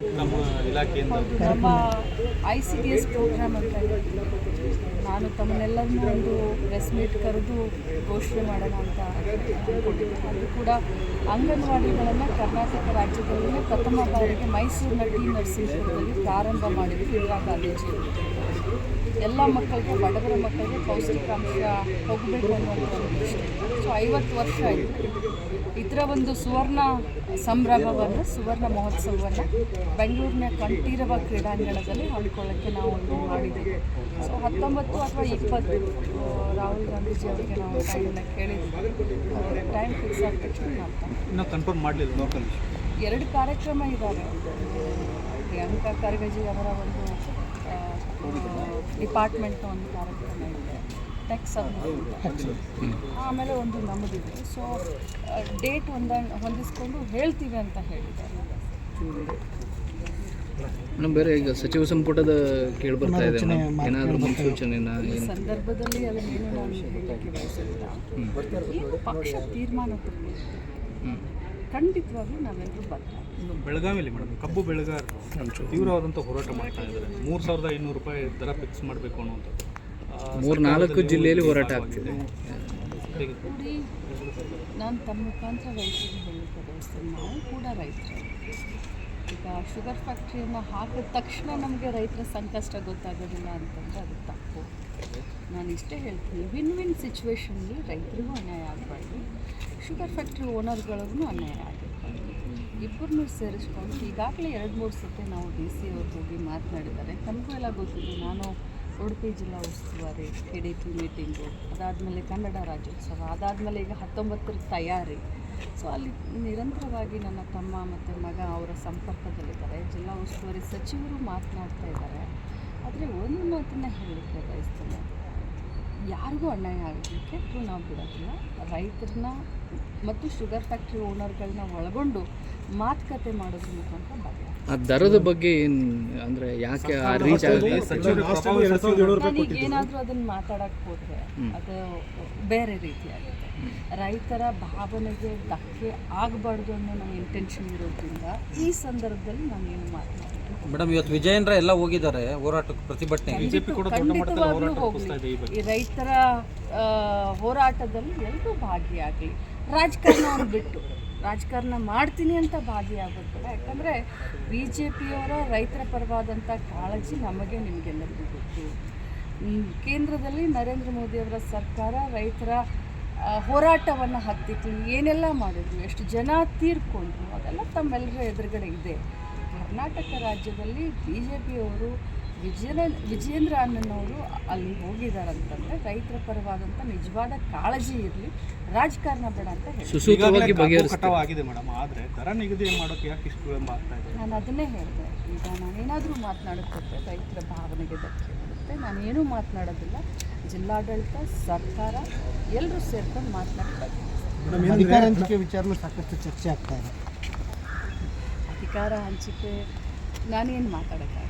ನಮ್ಮ I C D S program ಅಂತ ನಾನು ತಮ್ಮನ್ನೆಲ್ಲರನ್ನೂ ಒಂದು ಪ್ರೆಸ್ ಮೀಟ್ ಕರೆದು ಘೋಷಣೆ ಮಾಡೋಣ ಅಂತ ಅದು ಕೂಡ ಅಂಗನವಾಡಿಗಳನ್ನು ಕರ್ನಾಟಕ ರಾಜ್ಯದಲ್ಲಿಯೇ ಪ್ರಥಮ ಬಾರಿಗೆ ಮೈಸೂರಿನ ಟಿ ನರಸೀಪುರದಲ್ಲಿ ಪ್ರಾರಂಭ ಮಾಡಿದ್ದು ಇಂದಿರಾ ಗಾಂಧೀಜಿ ಎಲ್ಲ ಮಕ್ಕಳಿಗೆ ಬಡವರ ಮಕ್ಕಳಿಗೆ ಪೌಷ್ಟಿಕಾಂಶ ಹೋಗಬೇಕು ಅನ್ನೋದು ಸೊ ಐವತ್ತು ವರ್ಷ ಆಯಿತು. ಇದರ ಒಂದು ಸುವರ್ಣ ಸಂಭ್ರಮವನ್ನು ಸುವರ್ಣ ಮಹೋತ್ಸವವನ್ನು ಬೆಂಗಳೂರಿನ ಕಂಠೀರವ ಕ್ರೀಡಾಂಗಣದಲ್ಲಿ ಹಮ್ಮಿಕೊಳ್ಳೋಕ್ಕೆ ನಾವು ಒಂದು ಮಾಡಿದ್ದೀವಿ. ಸೊ ಹತ್ತೊಂಬತ್ತು ಅಥವಾ ಇಪ್ಪತ್ತು ರಾಹುಲ್ ಗಾಂಧೀಜಿ ಅವರಿಗೆ ನಾವು ಟೈಮನ್ನು ಕೇಳಿದ್ವಿ. ಟೈಮ್ ಫಿಕ್ಸ್ ಆದ ತಕ್ಷಣ ಕನ್ಫರ್ಮ್ ಮಾಡಲಿಲ್ಲ ಲೋಕಲ್ ಎರಡು ಕಾರ್ಯಕ್ರಮ ಇದ್ದಾವೆ ಪ್ರಿಯಾಂಕಾ ಖರ್ಗೆಜಿ ಅವರ ಒಂದು ಡಿಪಾರ್ಟ್ಮೆಂಟ್ನ ಒಂದು ಕಾರ್ಯಕ್ರಮ ಇದೆ. ಟೆಕ್ಸ್ ಅಂತ ಆಮೇಲೆ ಒಂದು ನಮ್ಮದಿದೆ. ಸೊ ಡೇಟ್ ಹೊಂದ ಹೊಂದಿಸ್ಕೊಂಡು ಹೇಳ್ತೀವಿ ಅಂತ ಹೇಳಿದ್ದಾರೆ. ಮೇಡಮ್ ಬೇರೆ ಈಗ ಸಚಿವ ಸಂಪುಟದ ಕೇಳಿ ಬರ್ತಾ ಇದೆ ಏನಾದರೂ ಮುನ್ಸೂಚನೆನ ಸಂದರ್ಭದಲ್ಲಿ ಅದನ್ನೇನು ನಾನು ಹೇಳಕ್ಕೆ ಬಯಸಲಿಲ್ಲ ಏನು ಪಕ್ಷ ತೀರ್ಮಾನ. ಖಂಡಿತವಾಗ್ಲೂ ನಾವೆಲ್ಲರೂ ಬರ್ತಾ ಇನ್ನು ಬೆಳಗಾವಿಯಲ್ಲಿ ಮೇಡಮ್ ಕಬ್ಬು ಬೆಳೆಗಾರರು ತೀವ್ರವಾದಂಥ ಹೋರಾಟ ಮಾಡ್ತಾ ಇದ್ದಾರೆ. ಮೂರು ಸಾವಿರದ ಐನೂರು ರೂಪಾಯಿ ದರ ಫಿಕ್ಸ್ ಮಾಡಬೇಕು ಅನ್ನುವಂಥದ್ದು. ಮೂರು ನಾಲ್ಕು ಜಿಲ್ಲೆಯಲ್ಲಿ ಹೋರಾಟ ಆಗ್ತಿದೆ. ನಾನು ತಮ್ಮ ಮುಖಾಂತರ ರೈತರಿಗೆ ಬಯಸ್ತೇನೆ ನಾವು ಕೂಡ ರೈತರು. ಈಗ ಶುಗರ್ ಫ್ಯಾಕ್ಟ್ರಿಯನ್ನು ಹಾಕಿದ ತಕ್ಷಣ ನಮಗೆ ರೈತರ ಸಂಕಷ್ಟ ಗೊತ್ತಾಗೋದಿಲ್ಲ ಅಂತಂದರೆ ಅದು ತಪ್ಪು. ನಾನು ಇಷ್ಟೇ ಹೇಳ್ತೀನಿ ವಿನ್ ವಿನ್ ಸಿಚುವೇಷನ್ಲಿ ರೈತರಿಗೂ ಅನ್ಯಾಯ ಆಗಬಾರ್ದು. ಶುಗರ್ ಫ್ಯಾಕ್ಟ್ರಿ ಓನರ್ಗಳಿಗೂ ಅನ್ಯಾಯ ಆಗಿರಬಾರ್ದು ಇಬ್ಬರನ್ನೂ ಸೇರಿಸ್ಕೊಂಡು ಈಗಾಗಲೇ ಎರಡು ಮೂರು ಸತಿ ನಾವು ಡಿ ಸಿ ಅವ್ರಿಗೆ ಹೋಗಿ ಮಾತನಾಡಿದ್ದಾರೆ. ತಮಗೂ ಎಲ್ಲ ಗೊತ್ತಿದೆ, ನಾನು ಉಡುಪಿ ಜಿಲ್ಲಾ ಉಸ್ತುವಾರಿ ಕೆ ಡಿ ಪಿ ಮೀಟಿಂಗು ಅದಾದಮೇಲೆ ಕನ್ನಡ ರಾಜ್ಯೋತ್ಸವ, ಅದಾದಮೇಲೆ ಈಗ ಹತ್ತೊಂಬತ್ತರ ತಯಾರಿ. ಸೊ ಅಲ್ಲಿ ನಿರಂತರವಾಗಿ ನನ್ನ ತಮ್ಮ ಮತ್ತು ಮಗ ಅವರ ಸಂಪರ್ಕದಲ್ಲಿದ್ದಾರೆ. ಜಿಲ್ಲಾ ಉಸ್ತುವಾರಿ ಸಚಿವರು ಮಾತನಾಡ್ತಾ ಇದ್ದಾರೆ. ಆದರೆ ಒಂದು ಮಾತನ್ನು ಹೇಳಲಿಕ್ಕೆ ಬಯಸ್ತೇನೆ. ಯಾರಿಗೂ ಅನ್ಯಾಯ ಆಗಲಿಕ್ಕೆ ನಾವು ಬಿಡೋದಿಲ್ಲ. ರೈತರನ್ನ ಮತ್ತು ಶುಗರ್ ಫ್ಯಾಕ್ಟ್ರಿ ಓನರ್ಗಳನ್ನ ಒಳಗೊಂಡು ಮಾತುಕತೆ ಮಾಡೋದ್ರ ಮುಖಾಂತರ ಬಗೆಹರಿಸ್ತೀವಿ. ಆ ದರದ ಬಗ್ಗೆ ಏನು ಅಂದರೆ ಯಾಕೆ ಆ ರೀಚ್ ಆಗುತ್ತೆ ಏನಾದರೂ ಅದನ್ನ ಮಾತಾಡಕ್ಕೆ ಹೋದರೆ ಅದು ಬೇರೆ ರೀತಿಯಾಗುತ್ತೆ. ರೈತರ ಭಾವನೆಗೆ ಧಕ್ಕೆ ಆಗಬಾರ್ದು ಅನ್ನೋ ನನ್ನ ಇಂಟೆನ್ಷನ್ ಇರೋದ್ರಿಂದ ಈ ಸಂದರ್ಭದಲ್ಲಿ ನಾನು ಏನು ಮಾತನಾಡಿಲ್ಲ ಮೇಡಮ್ ಇವತ್ತು ವಿಜಯೇಂದ್ರ ಎಲ್ಲ ಹೋಗಿದ್ದಾರೆ ಹೋರಾಟಕ್ಕೆ ಪ್ರತಿಭಟನೆ. ಬಿಜೆಪಿ ಕೂಡ ದೊಡ್ಡ ಮಟ್ಟದಲ್ಲಿ ಹೋರಾಟ ಹೋಗ್ಲಿ. ಇದೆ ಈ ಬಗ್ಗೆ. ರೈತರ ಹೋರಾಟದಲ್ಲಿ ಎಲ್ಲರೂ ಭಾಗಿಯಾಗಲಿ. ರಾಜಕಾರಣವನ್ನು ಬಿಟ್ಟು. ರಾಜಕಾರಣ ಮಾಡ್ತೀನಿ ಅಂತ ಭಾಗಿಯಾಗೋದು ಯಾಕಂದರೆ ಬಿ ಜೆ ಪಿಯವರ ರೈತರ ಪರವಾದಂಥ ಕಾಳಜಿ ನಮಗೆ ನಿಮಗೆಲ್ಲರಿಗೂ ಗೊತ್ತು. ಕೇಂದ್ರದಲ್ಲಿ ನರೇಂದ್ರ ಮೋದಿಯವರ ಸರ್ಕಾರ ರೈತರ ಹೋರಾಟವನ್ನು ಹತ್ತಿತ್ತು. ಏನೆಲ್ಲ ಮಾಡಿದ್ರು? ಎಷ್ಟು ಜನ ತೀರ್ಕೊಂಡ್ರು? ಅದೆಲ್ಲ ತಮ್ಮೆಲ್ಲರ ಎದುರುಗಡೆ ಇದೆ. ಕರ್ನಾಟಕ ರಾಜ್ಯದಲ್ಲಿ ಬಿ ಜೆ ಪಿಯವರು ವಿಜಯ ವಿಜೇಂದ್ರ ಅನ್ನೋರು ಅಲ್ಲಿ ಹೋಗಿದ್ದಾರಂತಂದರೆ ರೈತರ ಪರವಾದಂಥ ನಿಜವಾದ ಕಾಳಜಿ ಇರಲಿ ರಾಜಕಾರಣ ಬೇಡ ಅಂತ ಹೇಳಿ. ಮೇಡಮ್ ಆದರೆ ದರ ನಿಗದಿ ಮಾಡೋಕೆ ಯಾಕೆ ಇಷ್ಟು ವಿಳಂಬ ಆಗ್ತಾ ಇದೆ? ನಾನು ಅದನ್ನೇ ಹೇಳಿದೆ. ಈಗ ನಾನೇನಾದರೂ ಮಾತನಾಡುತ್ತಿದ್ದೆ ರೈತರ ಭಾವನೆಗೆ ಧಕ್ಕೆ ಬರುತ್ತೆ ನಾನೇನೂ ಮಾತನಾಡೋದಿಲ್ಲ. ಜಿಲ್ಲಾಡಳಿತ ಸರ್ಕಾರ ಎಲ್ಲರೂ ಸೇರ್ಕೊಂಡು ಮಾತನಾಡ್ತಾರೆ. ಅಧಿಕಾರ ಹಂಚಿಕೆ ವಿಚಾರನೂ ಸಾಕಷ್ಟು ಚರ್ಚೆ ಆಗ್ತಾ ಇದೆ. ಅಧಿಕಾರ ಹಂಚಿಕೆ ನಾನೇನು ಮಾತಾಡೋಕ್ಕಾಗಲ್ಲ.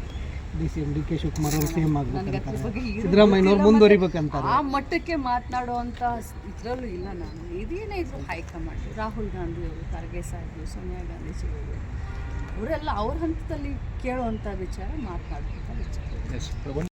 D C M D K Shivakumar ಅವರು ಸಿ ಎಂ ಆಗ್ಬೇಕಂತಾರೆ ಸಿದ್ದರಾಮಯ್ಯನವ್ರು ಮುಂದುವರಿಬೇಕಂತಾರೆ ಆ ಮಟ್ಟಕ್ಕೆ ಮಾತನಾಡುವಂಥ ಇದರಲ್ಲೂ ಇಲ್ಲ ನಾನು. ಇದೇನೇ ಇದ್ರು ಹೈಕಮಾಂಡ್ ರಾಹುಲ್ ಗಾಂಧಿ ಅವರು ಖರ್ಗೆ ಸಾಹೇಬರು ಸೋನಿಯಾ ಗಾಂಧಿ ಅವರೆಲ್ಲ ಅವ್ರ ಹಂತದಲ್ಲಿ ಕೇಳುವಂಥ ವಿಚಾರ ಮಾತನಾಡುವಂಥ ವಿಚಾರ.